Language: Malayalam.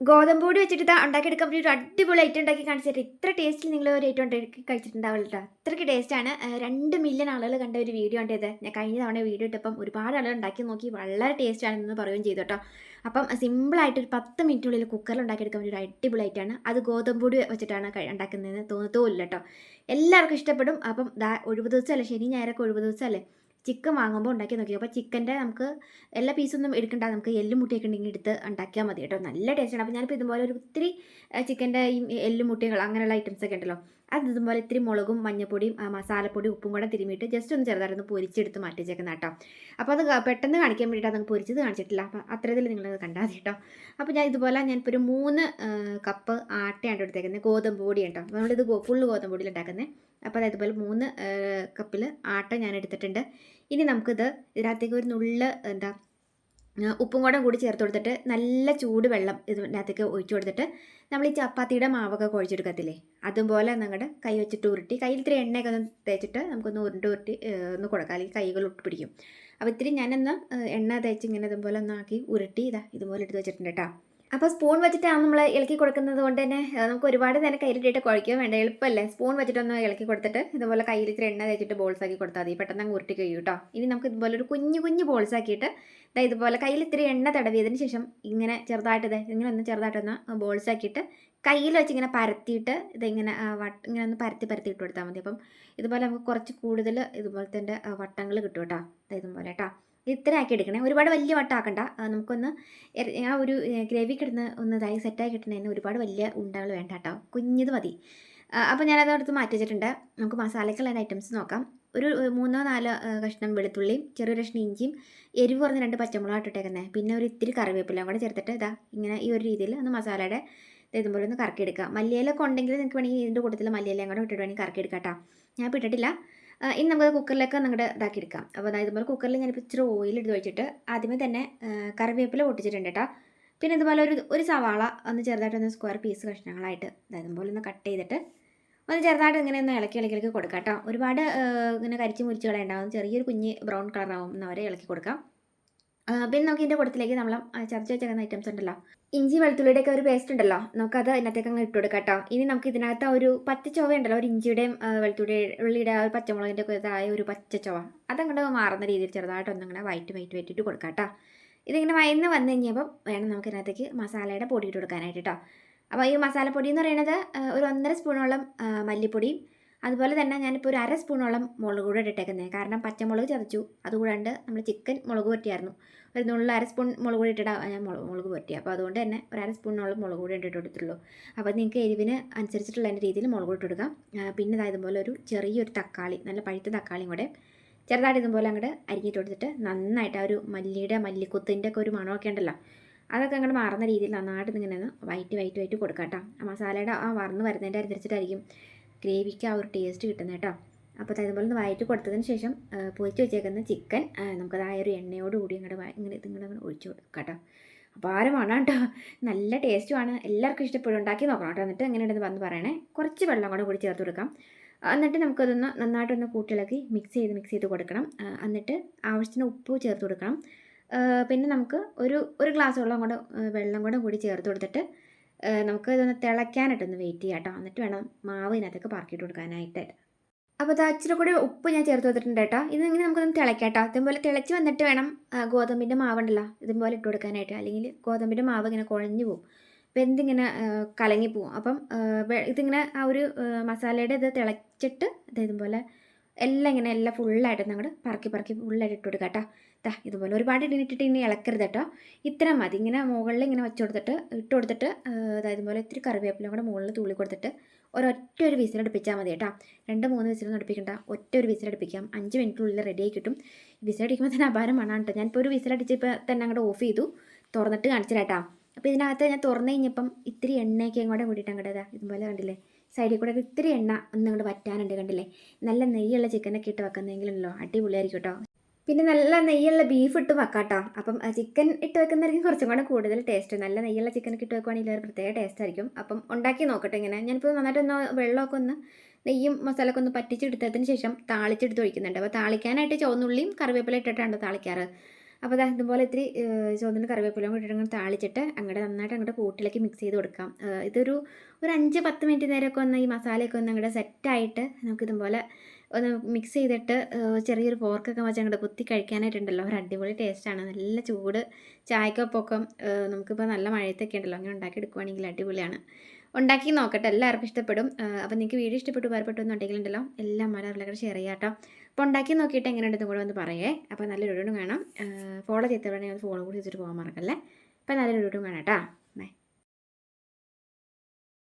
ഗോതമ്പ് പൊടി വെച്ചിട്ട് ഉണ്ടാക്കിയെടുക്കാൻ പറ്റിയ ഒരു അടിപൊളി ഐറ്റം ഉണ്ടാക്കി കാണിച്ചിട്ട് ഇത്ര ടേസ്റ്റിൽ നിങ്ങൾ ഒരു ഐറ്റം ഉണ്ടാക്കി കഴിച്ചിട്ടുണ്ടാവില്ല കേട്ടോ അത്രയ്ക്ക് ടേസ്റ്റാണ് രണ്ട് മില്യൺ ആളുകൾ കണ്ട ഒരു വീഡിയോ ഉണ്ട് ഇത്. ഞാൻ കഴിഞ്ഞ തവണ വീഡിയോ ഇട്ടപ്പം ഒരുപാട് ആളുകൾ ഉണ്ടാക്കി നോക്കി വളരെ ടേസ്റ്റാണെന്ന് പറയുകയും ചെയ്തു കേട്ടോ അപ്പം സിമ്പിളായിട്ട് ഒരു പത്ത് മിനിറ്റിനുള്ളിൽ കുക്കറിൽ ഉണ്ടാക്കിയെടുക്കാൻ പറ്റിയ ഒരു അടിപൊളി ഐറ്റമാണ് അത് ഗോതമ്പ് പൊടി വെച്ചിട്ടാണ് ഉണ്ടാക്കുന്നതെന്ന് തോന്നത്തോല്ല കേട്ടോ എല്ലാവർക്കും ഇഷ്ടപ്പെടും. അപ്പം ഒഴിവ് ദിവസമല്ലേ? ശനി ഞായറൊക്കെ ഒഴിവ് ദിവസമല്ലേ? ചിക്കൻ വാങ്ങുമ്പോൾ ഉണ്ടാക്കി നോക്കി. അപ്പോൾ ചിക്കന്റെ നമുക്ക് എല്ലാ പീസൊന്നും എടുക്കണ്ട. നമുക്ക് എല്ലും മുട്ടിയൊക്കെ ഉണ്ടെങ്കിൽ എടുത്ത് ഉണ്ടാക്കിയാൽ മതി കേട്ടോ. നല്ല ടേസ്റ്റാണ് അപ്പോൾ ഞാനിപ്പോൾ ഇതുപോലെ ഒരു ഒത്തിരി ചിക്കന്റെ ഈ എല്ലും മുട്ടികൾ അങ്ങനെയുള്ള ഐറ്റംസൊക്കെ ഉണ്ടല്ലോ. അത് ഇതുപോലെ ഇത്തിരി മുളകും മഞ്ഞപ്പൊടിയും മസാലപ്പൊടി ഉപ്പും കൂടെ തിരുമിയിട്ട് ജസ്റ്റ് ഒന്ന് ചെറുതായിട്ടൊന്ന് പൊരിച്ചെടുത്ത് മാറ്റി വെച്ചേക്കുന്ന കേട്ടോ. അപ്പോൾ അത് പെട്ടെന്ന് കാണിക്കാൻ വേണ്ടിയിട്ട് അത് പൊരിച്ചത് കാണിച്ചിട്ടില്ല. അപ്പോൾ അത്രയതിൽ നിങ്ങളത് കണ്ടാൽ മതി കേട്ടോ. അപ്പോൾ ഞാൻ ഇതുപോലെ ഞാനിപ്പോൾ ഒരു മൂന്ന് കപ്പ് ആട്ടയാണ് എടുത്തേക്കുന്നത് ഗോതമ്പ് പൊടി കേട്ടോ നമ്മളിത് ഫുള്ള് ഗോതമ്പ് പൊടിയിൽ ഉണ്ടാക്കുന്നത് അപ്പോൾ അതായത് മൂന്ന് കപ്പിൽ ആട്ട ഞാൻ എടുത്തിട്ടുണ്ട്. ഇനി നമുക്കിത് ഇതിനകത്തേക്ക് ഒരു നുള്ള എന്താ ഉപ്പും കൂടെ കൂടി ചേർത്ത് കൊടുത്തിട്ട് നല്ല ചൂട് വെള്ളം ഇതിനകത്തേക്ക് ഒഴിച്ചു കൊടുത്തിട്ട് നമ്മൾ ഈ ചപ്പാത്തിയുടെ മാവൊക്കെ കുഴച്ചെടുക്കത്തില്ലേ? അതുപോലെ നിങ്ങളുടെ കൈ വെച്ചിട്ട് ഉരുട്ടി കയ്യിൽ ഇത്തിരി എണ്ണയൊക്കെ ഒന്ന് തേച്ചിട്ട് നമുക്കൊന്ന് ഉരുണ്ട് ഉരുട്ടി ഒന്ന് കൊടുക്കാം. അല്ലെങ്കിൽ കൈകൾ ഒട്ട് പിടിക്കും. അപ്പോൾ ഇത്തിരി ഞാനൊന്ന് എണ്ണ തേച്ച് ഇങ്ങനെ ഇതുപോലെ ഒന്നാക്കി ഉരുട്ടി ഇതാ ഇതുപോലെ എടുത്ത് വെച്ചിട്ടുണ്ട് കേട്ടോ. അപ്പോൾ സ്പൂൺ വെച്ചിട്ടാണ് നമ്മൾ ഇളക്കി കൊടുക്കുന്നത് കൊണ്ട് തന്നെ നമുക്ക് ഒരുപാട് നേരം കയ്യിലിട്ടിട്ട് കുഴയ്ക്കുക വേണ്ട. എളുപ്പമല്ലേ സ്പൂൺ വെച്ചിട്ടൊന്ന് ഇളക്കി കൊടുത്തിട്ട് ഇതുപോലെ കയ്യിൽ ഇത്തിരി എണ്ണ തേച്ചിട്ട് ബോൾസ് ആക്കി കൊടുത്താൽ മതി. പെട്ടെന്ന് അങ്ങ് ഉരുട്ടി കഴിയും കേട്ടോ ഇനി നമുക്ക് ഇതുപോലെ ഒരു കുഞ്ഞു കുഞ്ഞു ബോൾസ് ആക്കിയിട്ട് ദാ ഇതുപോലെ കയ്യിൽ ഇത്തിരി എണ്ണ തടവിയതിന് ശേഷം ഇങ്ങനെ ചെറുതായിട്ട് ഇതേ ഇങ്ങനെ ഒന്ന് ചെറുതായിട്ടൊന്ന് ബോൾസ് ആക്കിയിട്ട് കയ്യിൽ വെച്ച് ഇങ്ങനെ പരത്തിയിട്ട് ഇതിങ്ങനെ വട്ട ഇങ്ങനെ ഒന്ന് പരത്തി പരത്തി ഇട്ട് കൊടുത്താൽ മതി. അപ്പം ഇതുപോലെ നമുക്ക് കുറച്ച് കൂടുതൽ ഇതുപോലെ ഇതുപോലത്തെ വട്ടങ്ങൾ കിട്ടും കേട്ടോ ഇതുപോലെ കേട്ടോ ഇത്ര ആക്കി എടുക്കണേ. ഒരുപാട് വലിയ വട്ടാക്കണ്ട. നമുക്കൊന്ന് ആ ഒരു ഗ്രേവി കിടന്ന് ഒന്ന് ഇതായി സെറ്റായി കിട്ടണതിന് ഒരുപാട് വലിയ ഉണ്ടകൾ വേണ്ട കേട്ടോ. കുഞ്ഞത് മതി. അപ്പോൾ ഞാനത് എടുത്ത് മാറ്റി വെച്ചിട്ടുണ്ട്. നമുക്ക് മസാലക്കുള്ള ഐറ്റംസ് നോക്കാം. ഒരു മൂന്നോ നാലോ കഷ്ണം വെളുത്തുള്ളിയും ചെറിയ കഷ്ണം ഇഞ്ചിയും എരിവ് കുറഞ്ഞ രണ്ട് പച്ചമുളക് ഇട്ടിട്ടേക്കുന്നത് പിന്നെ ഒരു ഇത്തിരി കറിവേപ്പിലയും കൂടെ ചേർത്തിട്ട് ഇതാ ഇങ്ങനെ ഈ ഒരു രീതിയിൽ ഒന്ന് മസാലയുടെ ഇത് ഇതുപോലെ ഒന്ന് കറക്കിയെടുക്കുക. മല്ലിയിലൊക്കെ ഉണ്ടെങ്കിൽ നിങ്ങൾക്ക് വേണമെങ്കിൽ ഇതിന്റെ കൂട്ടത്തിൽ മല്ലിയിലയും കൂടെ ഇട്ടിട്ട് വേണമെങ്കിൽ കറക്കിയെടുക്കാം കേട്ടോ. ഞാൻ ഇപ്പോൾ ഇട്ടിട്ടില്ല. ഇനി നമുക്ക് കുക്കറിലേക്ക് നിങ്ങളുടെ ഇതാക്കി എടുക്കാം അപ്പോൾ അതായത് ഇതുപോലെ കുക്കറിൽ ഞാനിപ്പോൾ ഇച്ചിരി ഓയിൽ എടുത്ത് വെച്ചിട്ട് ആദ്യമേ തന്നെ കറിവേപ്പില പൊട്ടിച്ചിട്ടുണ്ട് കേട്ടോ പിന്നെ ഇതുപോലെ ഒരു ഒരു സവാള ഒന്ന് ചെറുതായിട്ട് ഒന്ന് സ്ക്വയർ പീസ് കഷ്ണങ്ങളായിട്ട് അതായത് ഇതുപോലെ ഒന്ന് കട്ട് ചെയ്തിട്ട് ഒന്ന് ചെറുതായിട്ട് ഇങ്ങനെ ഒന്ന് ഇളക്കി ഇളക്കി ഇളക്കി കൊടുക്കാം കേട്ടോ ഒരുപാട് ഇങ്ങനെ കരിച്ച് മുരിച്ച് ചെറിയൊരു കുഞ്ഞ് ബ്രൗൺ കളറാവും എന്നവരെ ഇളക്കി കൊടുക്കാം. പിന്നെ നമുക്ക് ഇതിന്റെ കൂട്ടത്തിലേക്ക് നമ്മൾ ചർച്ച വെച്ചേക്കുന്ന ഐറ്റംസ് ഉണ്ടല്ലോ. ഇഞ്ചി വെളുത്തുള്ളിയുടെ ഒക്കെ ഒരു പേസ്റ്റ് ഉണ്ടല്ലോ. നമുക്കത് അതിനകത്തേക്ക് അങ്ങ് ഇട്ട് കൊടുക്കാം കേട്ടോ. ഇനി നമുക്ക് ഇതിനകത്ത് ഒരു പച്ച ചൊവ ഉണ്ടല്ലോ ഒരു ഇഞ്ചിയുടെയും വെളുത്തുള്ളിയുടെ ഉള്ളിയുടെ ഒരു പച്ചമുളകിന്റെ ഒക്കെ ഇതായ ഒരു പച്ച ചൊവ. അതങ്ങോട്ട് മാറുന്ന രീതിയിൽ ചെറുതായിട്ട് ഒന്നിങ്ങനെ വൈറ്റ് വൈറ്റ് വൈറ്റിട്ട് കൊടുക്കാം കേട്ടോ. ഇതിങ്ങനെ വയന്ന് വന്നു കഴിഞ്ഞപ്പം വേണം നമുക്ക് ഇതിനകത്തേക്ക് മസാലയുടെ പൊടി ഇട്ട് കൊടുക്കാനായിട്ട് കേട്ടോ. അപ്പോൾ ഈ മസാലപ്പൊടി എന്ന് പറയുന്നത് ഒരു ഒന്നര സ്പൂണോളം മല്ലിപ്പൊടിയും അതുപോലെ തന്നെ ഞാനിപ്പോൾ ഒരു അര സ്പൂണോളം മുളക് കൂടെ ഇട്ടേക്കുന്നത് കാരണം പച്ചമുളക് ചതച്ചു. അതുകൂടാണ്ട് നമ്മൾ ചിക്കൻ മുളക് പൊട്ടിയായിരുന്നു. ഒരു നുള്ള അര സ്പൂൺ മുളക് കൂടി ഇട്ടിട്ട് ഞാൻ മുളക് മുളക് പറ്റി അപ്പോൾ അതുകൊണ്ട് തന്നെ ഒരു അര സ്പൂണോളം മുളക് കൂടി ഇട്ടിട്ട് അപ്പോൾ നിങ്ങൾക്ക് എരിവിന് അനുസരിച്ചിട്ടുള്ള അതിന്റെ രീതിയിൽ മുളക് ഇട്ട് പിന്നെ ഇതായത് ഇതുപോലെ ഒരു ചെറിയൊരു തക്കാളി നല്ല പഴുത്ത തക്കാളിയും കൂടെ ചെറുതായിട്ട് ഇതുപോലെ അങ്ങോട്ട് അരിഞ്ഞിട്ട് കൊടുത്തിട്ട് നന്നായിട്ട് ആ ഒരു മല്ലിയുടെ മല്ലിക്കൊത്തിന്റെ ഒക്കെ ഒരു മണമൊക്കെ ഉണ്ടല്ലോ അതൊക്കെ അങ്ങോട്ട് മാറുന്ന രീതിയിൽ നന്നായിട്ട് ഇങ്ങനെ വൈറ്റ് വൈറ്റ് വൈറ്റ് കൊടുക്കാം കേട്ടോ. ആ മസാലയുടെ ആ വറന്ന് വരുന്നതിന്റെ അനുസരിച്ചിട്ടായിരിക്കും ഗ്രേവിക്ക് ആ ഒരു ടേസ്റ്റ് കിട്ടുന്നത് കേട്ടോ. അപ്പോൾ അതേപോലെ ഒന്ന് വയറ്റി കൊടുത്തതിന് ശേഷം പൊരിച്ച് വെച്ചേക്കുന്ന ചിക്കൻ നമുക്കത് ആ ഒരു എണ്ണയോട് കൂടി ഇങ്ങോട്ട് ഇങ്ങനെ ഇതിങ്ങനെ അങ്ങ് ഒഴിച്ച് കൊടുക്കാം കേട്ടോ. വേണം കേട്ടോ. നല്ല ടേസ്റ്റുമാണ് എല്ലാവർക്കും ഇഷ്ടപ്പെടും. ഉണ്ടാക്കി നോക്കണം കേട്ടോ. എന്നിട്ട് എങ്ങനെയുണ്ടെന്ന് വന്ന് പറയണേ. കുറച്ച് വെള്ളം കൂടെ കൂടി ചേർത്ത് കൊടുക്കാം. എന്നിട്ട് നമുക്കതൊന്ന് നന്നായിട്ടൊന്ന് കൂട്ടിളക്കി മിക്സ് ചെയ്ത് മിക്സ് ചെയ്ത് കൊടുക്കണം. എന്നിട്ട് ആവശ്യത്തിന് ഉപ്പ് ചേർത്ത് കൊടുക്കണം. പിന്നെ നമുക്ക് ഒരു ഒരു ഗ്ലാസ് വെള്ളം കൂടെ വെള്ളം കൂടെ കൂടി ചേർത്ത് കൊടുത്തിട്ട് നമുക്ക് ഇതൊന്ന് തിളയ്ക്കാനായിട്ടൊന്ന് വെയിറ്റ് ചെയ്യാം കേട്ടോ എന്നിട്ട് വേണം മാവ് ഇതിനകത്തേക്ക് പറക്കിയിട്ട് കൊടുക്കാനായിട്ട്. അപ്പോൾ അത് ഇച്ചിരി കൂടി ഉപ്പ് ഞാൻ ചേർത്ത് വെച്ചിട്ടുണ്ട് കേട്ടോ ഇത് ഇങ്ങനെ നമുക്കൊന്ന് തിളയ്ക്കാം കേട്ടോ ഇതുപോലെ തിളച്ച് വന്നിട്ട് വേണം ഗോതമ്പിന്റെ മാവുണ്ടല്ലോ ഇതുപോലെ ഇട്ട് കൊടുക്കാനായിട്ട്. അല്ലെങ്കിൽ ഗോതമ്പിന്റെ മാവ് ഇങ്ങനെ കുഴഞ്ഞു പോകും വെന്തിങ്ങനെ കലങ്ങി പോകും അപ്പം ഇതിങ്ങനെ ആ ഒരു മസാലയുടെ ഇത് തിളച്ചിട്ട് ഇതുപോലെ എല്ലാം ഇങ്ങനെ എല്ലാം ഫുള്ളായിട്ട് അങ്ങോട്ട് പറക്കി പറക്കി ഫുള്ളായിട്ട് ഇട്ട് കൊടുക്കാം കേട്ടോ ദാ ഇതുപോലെ ഒരുപാട് ഇട്ടിട്ട് ഇനി ഇളക്കരുത് കേട്ടോ ഇത്ര മതി. ഇങ്ങനെ മുകളിൽ ഇങ്ങനെ വെച്ച് കൊടുത്തിട്ട് ഇട്ട് കൊടുത്തിട്ട് അതായത് പോലെ ഇത്തിരി കറിവേപ്പിലും കൂടെ മുകളിൽ തൂളി കൊടുത്തിട്ട് ഒരൊറ്റ ഒരു വിസിലടുപ്പിച്ചാൽ മതി കേട്ടോ രണ്ട് മൂന്ന് വിസിലൊന്നും അടുപ്പിക്കണ്ട. ഒറ്റ ഒരു വിസിലടുപ്പിക്കാം അഞ്ച് മിനിറ്റിനുള്ളിൽ റെഡിയായി കിട്ടും. വിസിലടിക്കുമ്പോൾ തന്നെ അപാരം വേണം കേട്ടോ ഞാനിപ്പോൾ ഒരു വിസിലടിച്ചപ്പോൾ തന്നെ അങ്ങോട്ട് ഓഫ് ചെയ്തു. തുറന്നിട്ട് കാണിച്ചു കേട്ടോ അപ്പോൾ ഇതിനകത്ത് ഞാൻ തുറന്നു കഴിഞ്ഞപ്പം ഇത്തിരി എണ്ണയൊക്കെ കൂടെ കൂടിയിട്ടാണ് കേട്ടോ ഇതാ ഇതുപോലെ കണ്ടില്ലേ? സൈഡിൽ കൂടെ ഇത്തിരി എണ്ണ ഒന്ന് അങ്ങോട്ട് വറ്റാനുണ്ട് കണ്ടില്ലേ? നല്ല നെയ്യുള്ള ചിക്കനൊക്കെ ഇട്ട് വെക്കുന്നെങ്കിലല്ലോ അടിപൊളിയായിരിക്കും കേട്ടോ പിന്നെ നല്ല നെയ്യുള്ള ബീഫ് ഇട്ട് വെക്കാം കേട്ടോ അപ്പം ചിക്കൻ ഇട്ട് വെക്കുന്നതായിരിക്കും കുറച്ചും കൂടെ കൂടുതൽ ടേസ്റ്റ് നല്ല നെയ്യുള്ള ചിക്കനൊക്കെ ഇട്ട് വെക്കുവാണെങ്കിൽ ഒരു പ്രത്യേക ടേസ്റ്റ് ആയിരിക്കും. അപ്പം ഉണ്ടാക്കി നോക്കട്ടെ ഇങ്ങനെ. ഞാനിപ്പോൾ നന്നായിട്ടൊന്ന് വെള്ളമൊക്കെ ഒന്ന് നെയ്യും മസാലയൊക്കെ ഒന്ന് പറ്റിച്ചെടുത്തതിന് ശേഷം താളിച്ചെടുത്ത് ഒഴിക്കുന്നുണ്ട്. അപ്പോൾ താളിക്കാനായിട്ട് ചുവന്നുള്ളിയും കറിവേപ്പില ഇട്ടിട്ടാണ് താളിക്കാറ്. അപ്പോൾ ദാ ഇതുപോലെ ഇത്തിരി ഏഹ്, ചുവന്ന കറിവേപ്പിലയും കൂടി ഇങ്ങനെ താളിച്ചിട്ട് അങ്ങോട്ട് നന്നായിട്ട് അങ്ങോട്ട് കൂട്ടിലേക്ക് മിക്സ് ചെയ്ത് കൊടുക്കാം. ഇതൊരു ഒരു അഞ്ച് പത്ത് മിനിറ്റ് നേരമൊക്കെ ഒന്ന് ഈ മസാലയൊക്കെ ഒന്ന് അങ്ങോട്ട് സെറ്റായിട്ട് നമുക്ക് ഇതുപോലെ ഒന്ന് മിക്സ് ചെയ്തിട്ട് ചെറിയൊരു ഫോർക്കൊക്കെ വെച്ച് അങ്ങോട്ട് കുത്തി കഴിക്കാനായിട്ടുണ്ടല്ലോ. ഒരു അടിപൊളി ടേസ്റ്റാണ് നല്ല ചൂട് ചായക്കൊപ്പം ഏഹ്, നമുക്കിപ്പോൾ നല്ല മഴയത്തൊക്കെ ഉണ്ടല്ലോ. അങ്ങനെ ഉണ്ടാക്കി എടുക്കുവാണെങ്കിൽ അടിപൊളിയാണ്. ഉണ്ടാക്കി നോക്കട്ടെ. എല്ലാവർക്കും ഇഷ്ടപ്പെടും. അപ്പോൾ നിങ്ങൾക്ക് വീഡിയോ ഇഷ്ടപ്പെട്ടു ഉപകാരപ്പെട്ടു എന്നുണ്ടെങ്കിലുണ്ടല്ലോ എല്ലാം മലയാളം ഷെയർ ചെയ്യാം കേട്ടോ. അപ്പോൾ ഉണ്ടാക്കി നോക്കിയിട്ട് എങ്ങനെയുണ്ടെന്നും കൂടെ വന്ന് പറയേ. അപ്പോൾ നല്ലൊരു വീഡിയോ കാണാം ഫോളോ ചെയ്തവരാണെങ്കിൽ ഫോളോ കൂടി ചെയ്തിട്ട് പോകാൻ മറക്കല്ലേ. അപ്പോൾ നല്ലൊരു വീഡിയോ കാണാം കേട്ടോ.